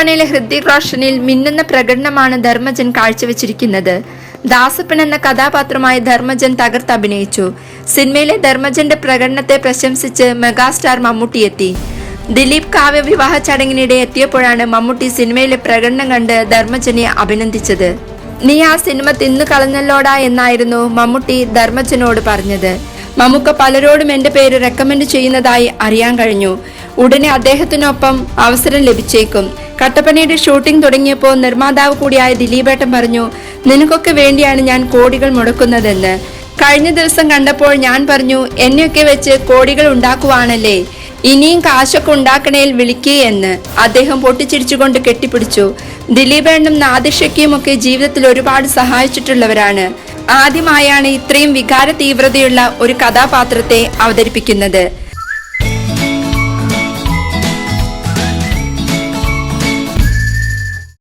കട്ടപ്പനയിലെ ഹൃതിക് റോഷനിൽ മിന്നുന്ന പ്രകടനമാണ് ധർമ്മജൻ കാഴ്ചവെച്ചിരിക്കുന്നത്. ദാസപ്പൻ എന്ന കഥാപാത്രമായി ധർമ്മജൻ തകർത്ത് അഭിനയിച്ചു. സിനിമയിലെ ധർമ്മജന്റെ പ്രകടനത്തെ പ്രശംസിച്ച് മെഗാസ്റ്റാർ മമ്മൂട്ടി എത്തി ദിലീപ് കാവ്യ വിവാഹ ചടങ്ങിനിടെ എത്തിയപ്പോഴാണ് മമ്മൂട്ടി സിനിമയിലെ പ്രകടനം കണ്ട് ധർമ്മജനെ അഭിനന്ദിച്ചത്. നീ ആ സിനിമ തിന്നു കളഞ്ഞല്ലോടാ എന്നായിരുന്നു മമ്മൂട്ടി ധർമ്മജനോട് പറഞ്ഞത്. മമ്മൂക്ക പലരോടും എന്റെ പേര് റെക്കമെൻഡ് ചെയ്യുന്നതായി അറിയാൻ കഴിഞ്ഞു. ഉടനെ അദ്ദേഹത്തിനൊപ്പം അവസരം ലഭിച്ചേക്കും. കട്ടപ്പനയുടെ ഷൂട്ടിംഗ് തുടങ്ങിയപ്പോൾ നിർമ്മാതാവ് കൂടിയായ ദിലീപേട്ടൻ പറഞ്ഞു നിനക്കൊക്കെ വേണ്ടിയാണ് ഞാൻ കോടികൾ മുടക്കുന്നതെന്ന്. കഴിഞ്ഞ ദിവസം കണ്ടപ്പോൾ ഞാൻ പറഞ്ഞു എന്നെയൊക്കെ വെച്ച് കോടികൾ ഉണ്ടാക്കുവാണല്ലേ. ഇനിയും കാശൊക്കെ ഉണ്ടാക്കണേൽ വിളിക്കേ എന്ന്. അദ്ദേഹം പൊട്ടിച്ചിരിച്ചുകൊണ്ട് കെട്ടിപ്പിടിച്ചു. ദിലീപേണ്ണും നാദിഷയ്ക്കും ഒക്കെ ജീവിതത്തിൽ ഒരുപാട് സഹായിച്ചിട്ടുള്ളവരാണ്. ആദ്യമായാണ് ഇത്രയും വികാര തീവ്രതയുള്ള ഒരു കഥാപാത്രത്തെ അവതരിപ്പിക്കുന്നത്.